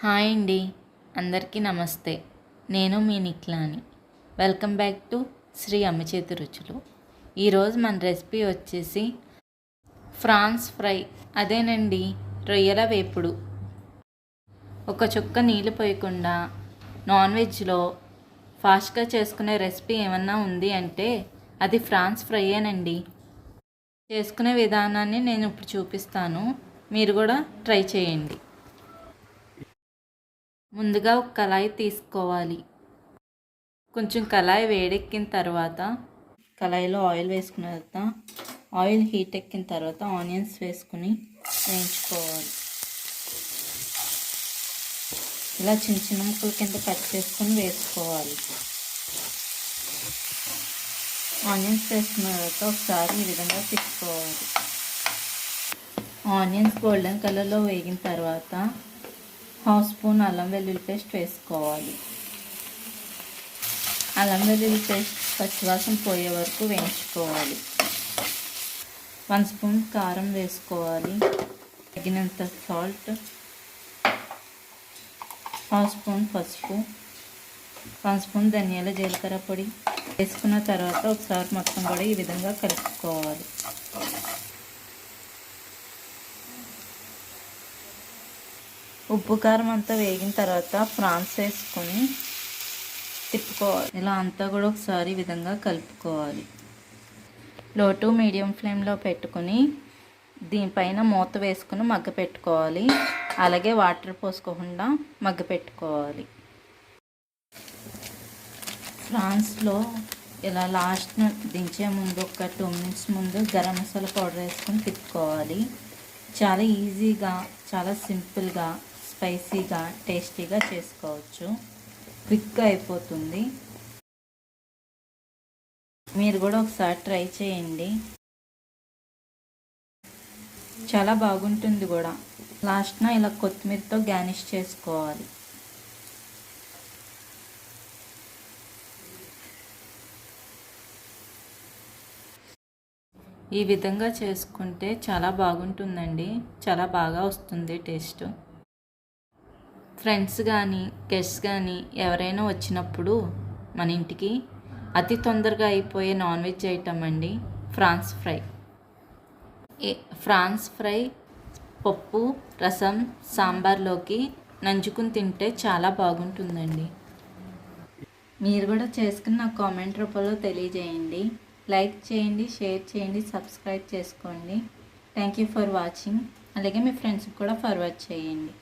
Hi అండి. అందరికీ నమస్తే. నేను మీ నిక్లాని వెల్కమ్ బ్యాక్ టు శ్రీ అమ్మ చేతి రుచులు. ఈరోజు మన రెసిపీ వచ్చేసి ఫ్రాన్స్ ఫ్రై. అదేనండి రొయ్యల వేపుడు. ఒక చుక్క నీళ్ళు పోయకుండా నాన్ వెజ్లో ఫాస్ట్గా చేసుకునే రెసిపీ ఏమన్నా ఉంది అంటే అది ఫ్రాన్స్ ఫ్రైయేనండి. చేసుకునే విధానాన్ని నేను ఇప్పుడు చూపిస్తాను. మీరు కూడా ట్రై చేయండి. ముందుగా ఒక కళాయి తీసుకోవాలి. కొంచెం కళాయి వేడెక్కిన తర్వాత కళాయిలో ఆయిల్ వేసుకున్న తర్వాత ఆయిల్ హీట్ ఎక్కిన తర్వాత ఆనియన్స్ వేసుకుని వేయించుకోవాలి. ఇలా చిన్న చిన్న ముక్కల కింద కట్ చేసుకొని వేసుకోవాలి. ఆనియన్స్ వేసుకున్న తర్వాత ఒకసారి ఈ విధంగా తిప్పుకోవాలి. ఆనియన్స్ గోల్డెన్ కలర్లో వేగిన తర్వాత హాఫ్ స్పూన్ అల్లం వెల్లుల్లి పేస్ట్ వేసుకోవాలి. అల్లం వెల్లుల్లి పేస్ట్ పచ్చివాసన పోయే వరకు వేయించుకోవాలి. వన్ స్పూన్ కారం వేసుకోవాలి. తగినంత సాల్ట్ హాఫ్ స్పూన్ పసుపు వన్ స్పూన్ ధనియాల జీలకర్ర పొడి వేసుకున్న తర్వాత ఒకసారి మొత్తం కూడా ఈ విధంగా కలుపుకోవాలి. ఉప్పు కారం అంతా వేగిన తర్వాత ఫ్రాన్స్ వేసుకొని తిప్పుకోవాలి. ఇలా అంతా కూడా ఒకసారి ఈ విధంగా కలుపుకోవాలి. లో టు మీడియం ఫ్లేమ్లో పెట్టుకొని దీనిపైన మూత వేసుకుని మగ్గ పెట్టుకోవాలి. అలాగే వాటర్ పోసుకోకుండా మగ్గ పెట్టుకోవాలి. ఫ్రాన్స్లో ఇలా లాస్ట్ దించే ముందు ఒక టూ మినిట్స్ ముందు గరం మసాలా పౌడర్ వేసుకొని తిప్పుకోవాలి. చాలా ఈజీగా చాలా సింపుల్గా స్పైసీగా టేస్టీగా చేసుకోవచ్చు. క్విక్గా అయిపోతుంది. మీరు కూడా ఒకసారి ట్రై చేయండి. చాలా బాగుంటుంది కూడా. లాస్ట్న ఇలా కొత్తిమీరతో గార్నిష్ చేసుకోవాలి. ఈ విధంగా చేసుకుంటే చాలా బాగుంటుందండి. చాలా బాగా వస్తుంది టేస్ట్. ఫ్రెండ్స్ కానీ గెస్ట్ కానీ ఎవరైనా వచ్చినప్పుడు మన ఇంటికి అతి తొందరగా అయిపోయే నాన్ వెజ్ ఐటమ్ అండి ఫ్రాన్స్ ఫ్రై. ఫ్రాన్స్ ఫ్రై పప్పు రసం సాంబార్లోకి నంచుకుని తింటే చాలా బాగుంటుందండి. మీరు కూడా చేసుకుని నాకు కామెంట్ రూపంలో తెలియజేయండి. లైక్ చేయండి షేర్ చేయండి సబ్స్క్రైబ్ చేసుకోండి. Thank you for watching. అలాగే మీ ఫ్రెండ్స్కి కూడా ఫార్వర్డ్ చేయండి.